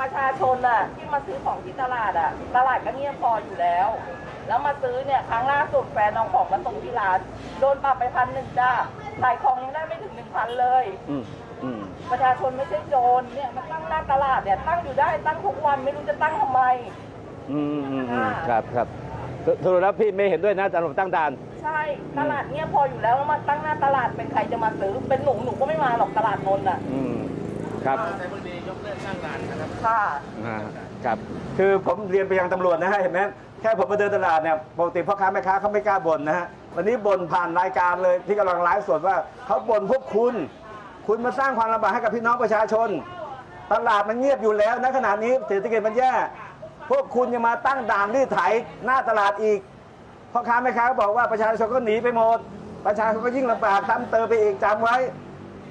ประชาชนอะที่มาซื้อของที่ตลาดอะ ตลาดก็เงียบพออยู่แล้ว แล้วมาซื้อเนี่ยครั้งล่าสุดแฟนเอาของมาส่งที่ร้านโดนปรับไปพันหนึ่งจ้าขายของยังได้ไม่ถึงหนึ่งพันเลยอืมอืมประชาชนไม่ใช่โจรเนี่ยมาตั้งหน้าตลาดเนี่ยตั้งอยู่ได้ตั้งทุกวันไม่รู้จะตั้งทำไม อืมอืมอืมค่ะครับครับสรุปแล้วพี่ไม่เห็นด้วยนะสำหรับตั้งด่าน ใช่ตลาดเงียบพออยู่แล้วแล้วมาตั้งหน้าตลาดเป็นใครจะมาซื้อเป็นหนูหนูก็ไม่มาหรอกตลาดนนท์อะ อืม ครับในบดียกเลิกตั้งด่านนะครับค่ะอ่าครับคือผมเรียนไปยังตำรวจนะฮะเห็นไหมแค่ผมมาเดินตลาดเนี่ยปกติพ่อค้าแม่ค้าเขาไม่กล้าบ่นนะฮะวันนี้บ่นผ่านรายการเลยที่กำลังไลฟ์สดว่าเขาบ่นพวกคุณ คุณมาสร้างความลำบากให้กับพี่น้องประชาชน ตลาดมันเงียบอยู่แล้วณขณะนี้เศรษฐกิจมันแย่พวกคุณยังมาตั้งด่านรีดไถหน้าตลาดอีกพ่อค้าแม่ค้าก็บอกว่าประชาชนก็หนีไปหมดประชาชนก็ยิ่งลำบากซ้ำเติมไปอีกจำไว้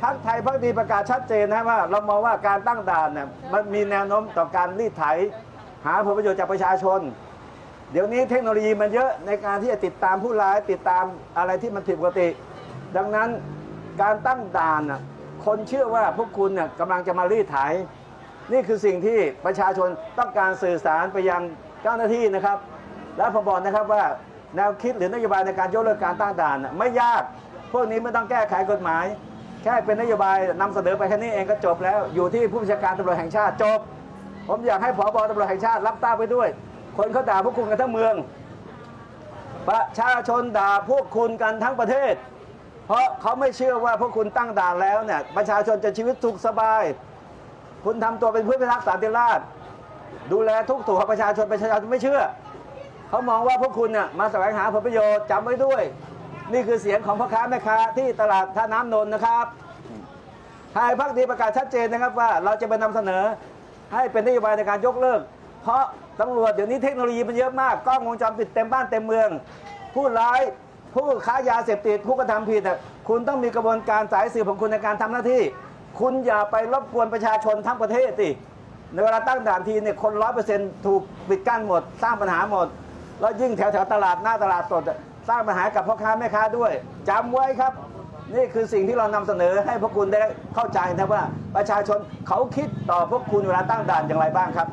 พักไทยพักดีประกาศชัดเจนนะว่าเรามองว่าการตั้งด่านเนี่ยมันมีแนวโน้มต่อการรีดไถ หาผลประโยชน์จากประชาชน เดี๋ยวนี้เทคโนโลยีมันเยอะในการที่จะติดตามผู้ร้ายติดตามอะไรที่มันผิดปกติ ดังนั้นการตั้งด่านน่ะคนเชื่อว่าพวกคุณน่ะกำลังจะมารีดไถ นี่คือสิ่งที่ประชาชนต้องการสื่อสารไปยังเจ้าหน้าที่นะครับ และผมบอกนะครับว่าแนวคิดหรือนโยบายในการยกเลิกการตั้งด่านไม่ยาก พวกนี้ไม่ต้องแก้ไขกฎหมาย ค่เป็นนโยบายนำเสนอไปแค่นี้เองก็จบแล้วอยู่ที่ผู้บัญชาการตำรวจแห่งชาติจบ ผมอยากให้ผบตำรวจแห่งชาติรับทราบไปด้วย คนเขาด่าพวกคุณกันทั้งเมือง ประชาชนด่าพวกคุณกันทั้งประเทศ เพราะเขาไม่เชื่อว่าพวกคุณตั้งด่านแล้วเนี่ยประชาชนจะชีวิตสุขสบาย คุณทำตัวเป็นผู้พิทักษ์สันติราษฎร์ดูแลทุกถูกประชาชนประชาชนไม่เชื่อเขามองว่าพวกคุณเนี่ยมาแสวงหาผลประโยชน์จำไว้ด้วย นี่คือเสียงของพ่อค้าแม่ค้าที่ตลาดท่าน้ำนนท์นะครับไทยพักดีประกาศชัดเจนนะครับว่าเราจะไปนำเสนอให้เป็นนโยบายในการยกเลิก เพราะตำรวจเดี๋ยวนี้เทคโนโลยีมันเยอะมากกล้องวงจรปิดเต็มบ้านเต็มเมือง ผู้ร้ายผู้ค้ายาเสพติดผู้กระทำผิดอะคุณต้องมีกระบวนการสายสืบของคุณในการทำหน้าที่ คุณอย่าไปรบกวนประชาชนทั้งประเทศสิในเวลาตั้งด่านทีเนี่ยคนร้อยเปอร์เซ็นต์ถูกปิดกั้นหมด สร้างปัญหาหมด แล้วยิ่งแถวแถวตลาดหน้าตลาดสด สร้างปัญหากับพ่อค้าแม่ค้าด้วยจำไว้ครับ นี่คือสิ่งที่เรานำเสนอให้พวกคุณได้เข้าใจนะว่าประชาชนเขาคิดต่อพวกคุณเวลาตั้งด่านอย่างไรบ้างครับ